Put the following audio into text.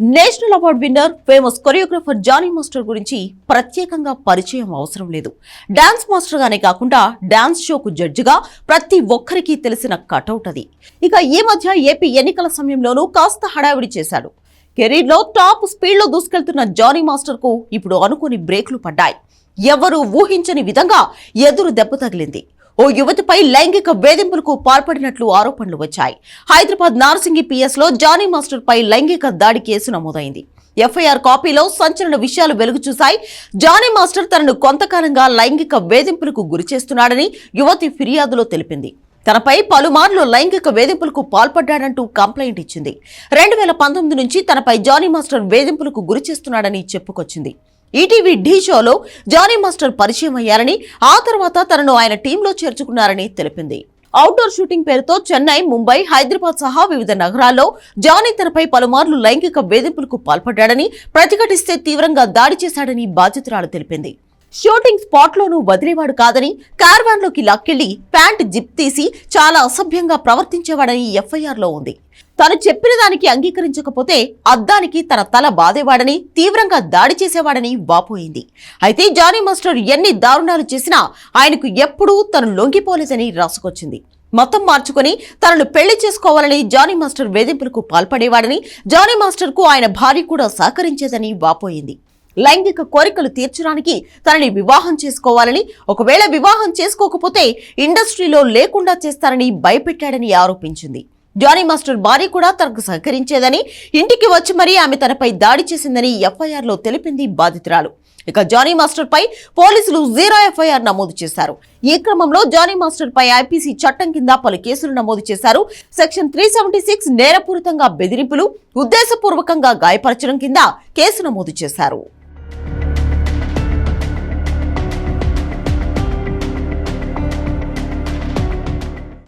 National award winner famous choreographer Jani master గురించి ప్రత్యేకంగా పరిచయం అవసరం లేదు. డాన్స్ మాస్టర్గానే కాకుండా డాన్స్ షోకు జడ్జిగా ప్రతి ఒక్కరికి తెలిసిన కటౌట్ అది. ఇక ఈ మధ్య ఏపీ ఎన్నికల సమయంలోనూ కాస్త హడావిడి చేశాడు. కెరీర్లో టాప్ స్పీడ్లో దూసుకెళ్తున్న జానీ మాస్టర్కు ఇప్పుడు అనుకుని బ్రేకులు పడ్డాయి. ఎవరూ ఊహించని విధంగా ఎదురు దెబ్బ తగిలింది. ఓ యువతిపై లైంగిక వేధింపులకు పాల్పడినట్లు ఆరోపణలు వచ్చాయి. హైదరాబాద్ నార్సింగి పిఎస్లో జానీ మాస్టర్ పై లైంగిక దాడి కేసు నమోదైంది. ఎఫ్ఐఆర్ కాపీలో సంచలన విషయాలు వెలుగు చూశాయి. జానీ మాస్టర్ తనను కొంతకాలంగా లైంగిక వేధింపులకు గురి చేస్తున్నాడని యువతి ఫిర్యాదులో తెలిపింది. తనపై పలుమార్లు లైంగిక వేధింపులకు పాల్పడ్డాడంటూ కంప్లైంట్ ఇచ్చింది. రెండు వేల పంతొమ్మిది నుంచి తనపై జానీ మాస్టర్ వేధింపులకు గురి చేస్తున్నాడని చెప్పుకొచ్చింది. ఈటీవీ ఢీ షోలో జానీ మాస్టర్ పరిచయం అయ్యారని ఆ తర్వాత తనను ఆయన టీంలో చేర్చుకున్నారని తెలిపింది. అవుట్డోర్ షూటింగ్ పేరుతో చెన్నై ముంబై హైదరాబాద్ సహా వివిధ నగరాల్లో జానీ తనపై పలుమార్లు లైంగిక వేధింపులకు పాల్పడ్డాడని ప్రతిఘటిస్తే తీవ్రంగా దాడి చేశాడని బాధితురాలు తెలిపింది. షూటింగ్ స్పాట్లోనూ వదిలేవాడు కాదని కార్వాన్లోకి లాక్కెళ్ళి ప్యాంట్ జిప్ తీసి చాలా అసభ్యంగా ప్రవర్తించేవాడని ఎఫ్ఐఆర్లో ఉంది. తాను చెప్పిన దానికి అంగీకరించకపోతే అద్దానికి తన తల బాధేవాడని తీవ్రంగా దాడి చేసేవాడని వాపోయింది. అయితే జానీ మాస్టర్ ఎన్ని దారుణాలు చేసినా ఆయనకు ఎప్పుడూ తను లొంగిపోలేదని రాసుకొచ్చింది. మతం మార్చుకొని తనను పెళ్ళి చేసుకోవాలని జానీ మాస్టర్ వేధింపులకు పాల్పడేవాడని జానీ మాస్టర్కు ఆయన భార్య కూడా సహకరించేదని వాపోయింది. లైంగిక కోరికలు తీర్చడానికి తనని వివాహం చేసుకోవాలని ఒకవేళ వివాహం చేసుకోకపోతే ఇండస్ట్రీలో లేకుండా చేస్తారని భయపెట్టాడని ఆరోపించింది. జానీ మాస్టర్ భార్య కూడా తనకు సహకరించేదని ఇంటికి వచ్చి మరీ ఆమె తనపై దాడి చేసిందని ఎఫ్ఐఆర్లో తెలిపింది బాధితురాలు. ఇక జానీ మాస్టర్ పై పోలీసులు జీరో ఎఫ్ఐఆర్ నమోదు చేశారు. ఈ క్రమంలో జానీ మాస్టర్ పై ఐపీసీ చట్టం కింద పలు కేసులు నమోదు చేశారు. సెక్షన్ త్రీ సెవెంటీ సిక్స్ నేరపూరితంగా బెదిరింపులు ఉద్దేశపూర్వకంగా గాయపరచడం కింద కేసు నమోదు చేశారు.